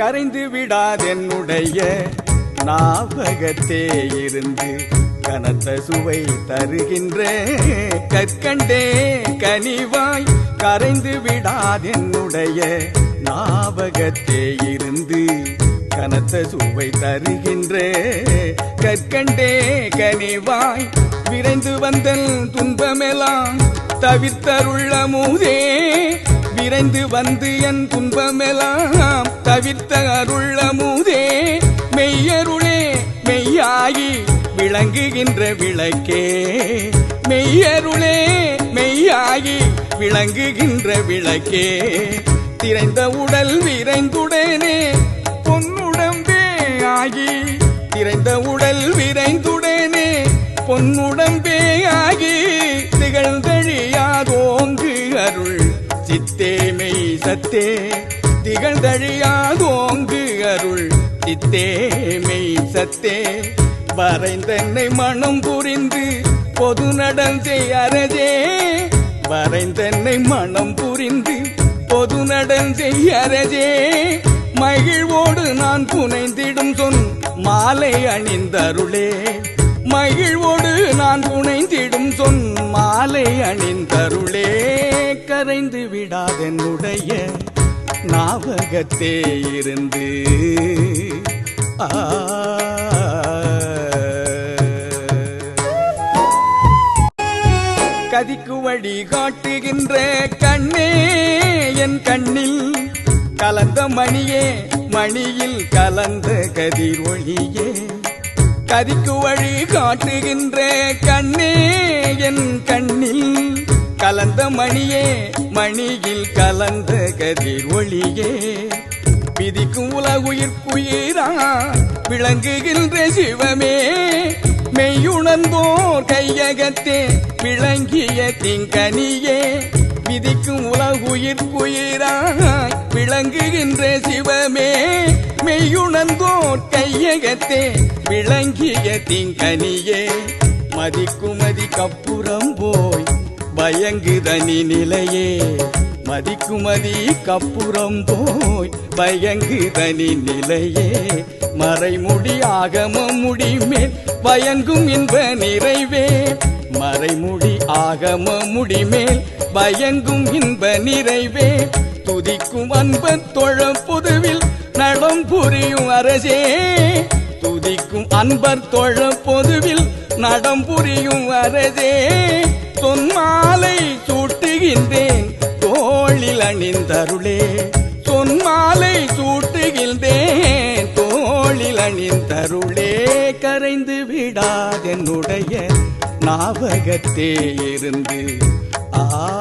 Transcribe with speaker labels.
Speaker 1: கரைந்து விடாதென்னுடைய நாபகத்தே இருந்து கனத்த சுவை தருகின்ற. கற்கண்டே கனிவாய் கரைந்து விடாதென்னுடைய ஞாபகத்தே இருந்து கனத்த சுவை தருகின்ற. கற்கண்டே கனிவாய் விரைந்து வந்தல் துன்பமெல்லாம் தவிர்த்தருள்ள மூதே விரைந்து வந்து என் துன்பமெல்லாம் தவிர்த்த அருள்ள மெய்யருளே மெய்யாகி விளங்குகின்ற விளக்கே. மெய்யருளே மெய்யாகி விளங்குகின்ற விளக்கே. திரைந்த உடல் விரைந்துடனே பொன்னுடம்பே ஆகி. திரைந்த உடல் விரைந்துடனே பொன்னுடம்பே ஆகி. சத்தே திகழ்ந்தழியாதோங்கு அருள். சித்தேமை சத்தே வரைந்தன்னை மனம் புரிந்து பொது நடந்தே அரஜே வரைந்தன்னை மனம் புரிந்து பொது நடந்தே அரஜே மகிழ்வோடு நான் புனைந்திடும் சொன் மாலை அணிந்தருளே. மகிழ்வோடு நான் புனைந்திடும் சொன் மாலை அணிந்தருளே. நிறைந்து விடாதென்னுடைய ஞாபகத்தே இருந்து. ஆ. கதிக்கு வழி காட்டுகின்ற கண்ணே என் கண்ணில் கலந்த மணியே மணியில் கலந்த கதிர் ஒளியே. கதிக்கு வழி காட்டுகின்ற கண்ணே என் கண்ணில் கலந்த மணியே மணியில் கலந்த கதிர் ஒளியே. விதிக்கும் உலகுயிர்க்குயிரா விளங்குகின்ற சிவமே. மெய்யுணர்ந்தோர் கையகத்தே விளங்கிய திங்கனியே. விதிக்கும் உலகுயிர்க்குயிராய் விளங்குகின்ற சிவமே. மெய்யுணர்ந்தோர் கையகத்தே விளங்கிய திங்கனியே. மதிக்குமதி கப்புறம் போய் பயங்குதனி நிலையே. மதிக்குமதி கப்புறம் போய் பயங்குதனி நிலையே. மறைமுடி ஆகம முடிமேல் பயங்கும் இன்ப நிறைவே. மறைமுடி ஆகம முடிமேல் பயங்கும் இன்ப நிறைவே. துதிக்கும் அன்பன் தொழ பொதுவில் நடம் புரியும் அரசே. துதிக்கும் அன்பர் தொழ பொதுவில் நடம் புரியும் அரசே. சொன்மாலை சூட்டுகின்றேன் தோளில் அணிந்தருளே. சொன்மாலை சூட்டுகின்றேன் தோளில் அணிந்தருளே. கரைந்து விடாதென்னுடைய நாவகத்தே இருந்து. ஆ.